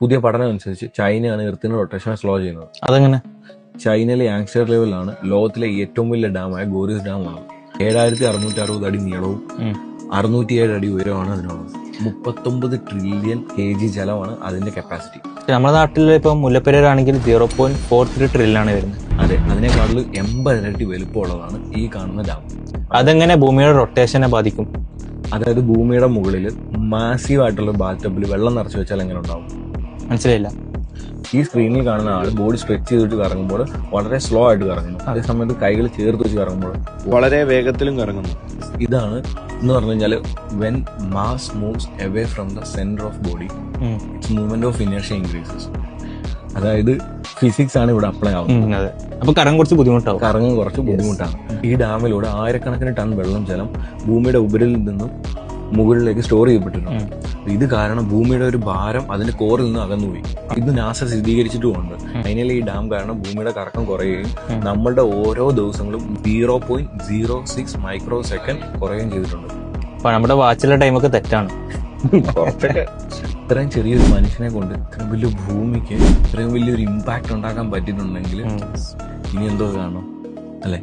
പുതിയ പഠനം അനുസരിച്ച് ചൈനയാണ് എർത്തിന്റെ റൊട്ടേഷൻ സ്ലോ ചെയ്യുന്നത്. അതെങ്ങനെ? ചൈനയിലെ യാങ്സ്റ്റർ ലെവലിലാണ് ലോകത്തിലെ ഏറ്റവും വലിയ ഡാമായ ഗോറിസ് ഡാം ആണ്. ഏഴായിരത്തി അറുന്നൂറ്റി അറുപത് അടി നീളവും അറുന്നൂറ്റി ഏഴ് അടി ഉയരമാണ് അതിനുള്ളത്. മുപ്പത്തൊമ്പത് ട്രില്യൺ കെ ജി ജലമാണ് അതിന്റെ കപ്പാസിറ്റി നമ്മുടെ നാട്ടിൽ ഇപ്പൊ മുല്ലപ്പെരാണെങ്കിൽ സീറോ പോയിന്റ് ഫോർ ത്രീ ട്രില്ലാണ് വരുന്നത്. അതെ അതിനേക്കാളും എൺപത് ഇരട്ടി വലുപ്പമുള്ളതാണ് ഈ കാണുന്ന ഡാം. അതെങ്ങനെ ഭൂമിയുടെ റൊട്ടേഷനെ ബാധിക്കും? അതായത് ഭൂമിയുടെ മുകളിൽ മാസീവായിട്ടുള്ള ആയിട്ടുള്ള ബാത്തബിൽ വെള്ളം നിറച്ചു വെച്ചാൽ എങ്ങനെ ഉണ്ടാവും? മനസ്സിലായില്ല. ഈ സ്ക്രീനിൽ കാണുന്ന ആൾ ബോഡി സ്ട്രെച്ച് ചെയ്തിട്ട് കറങ്ങുമ്പോൾ വളരെ സ്ലോ ആയിട്ട് കറങ്ങുന്നു. അതേ സമയത്ത് കൈകൾ ചേർത്ത് വെച്ച് കറങ്ങുമ്പോൾ വളരെ വേഗത്തിലും കറങ്ങുന്നു. ഇതാണ് എന്ന് പറഞ്ഞു കഴിഞ്ഞാൽ when mass moves away from the centre of body. Its movement of ഇനേഷ്യ increases അതായത് ഫിസിക്സ് ആണ് ഇവിടെ അപ്ലൈ ആവുന്നത്. അപ്പൊ കറങ്ങ് കുറച്ച് ബുദ്ധിമുട്ടാവും. കറങ്ങും കുറച്ച് ബുദ്ധിമുട്ടാണ്. ഈ ഡാമിലൂടെ ആയിരക്കണക്കിന് ടൺ വെള്ളം ജലം ഭൂമിയുടെ ഉപരിൽ നിന്നും മുകളിലേക്ക് സ്റ്റോർ ചെയ്യപ്പെട്ടിട്ടുണ്ട് ഇത് കാരണം ഭൂമിയുടെ ഒരു ഭാരം അതിന്റെ കോറിൽ നിന്ന് അകന്നുപോയി. ഇത് നാസ സ്ഥിരീകരിച്ചിട്ടുമുണ്ട്. അതിനാൽ ഈ ഡാം കാരണം ഭൂമിയുടെ കറക്കം കുറയുകയും നമ്മളുടെ ഓരോ ദിവസങ്ങളും zero point zero six micro second കുറയുകയും ചെയ്തിട്ടുണ്ട്. അപ്പൊ നമ്മുടെ വാച്ചിലെ ടൈമൊക്കെ തെറ്റാണ്. ഇത്രയും ചെറിയൊരു മനുഷ്യനെ കൊണ്ട് ഇത്രയും വലിയ ഭൂമിക്ക് ഇത്രയും വലിയൊരു ഇമ്പാക്ട് ഉണ്ടാക്കാൻ പറ്റുന്നുണ്ടെങ്കിൽ ഇനി എന്തോ കാണും. അല്ലെ?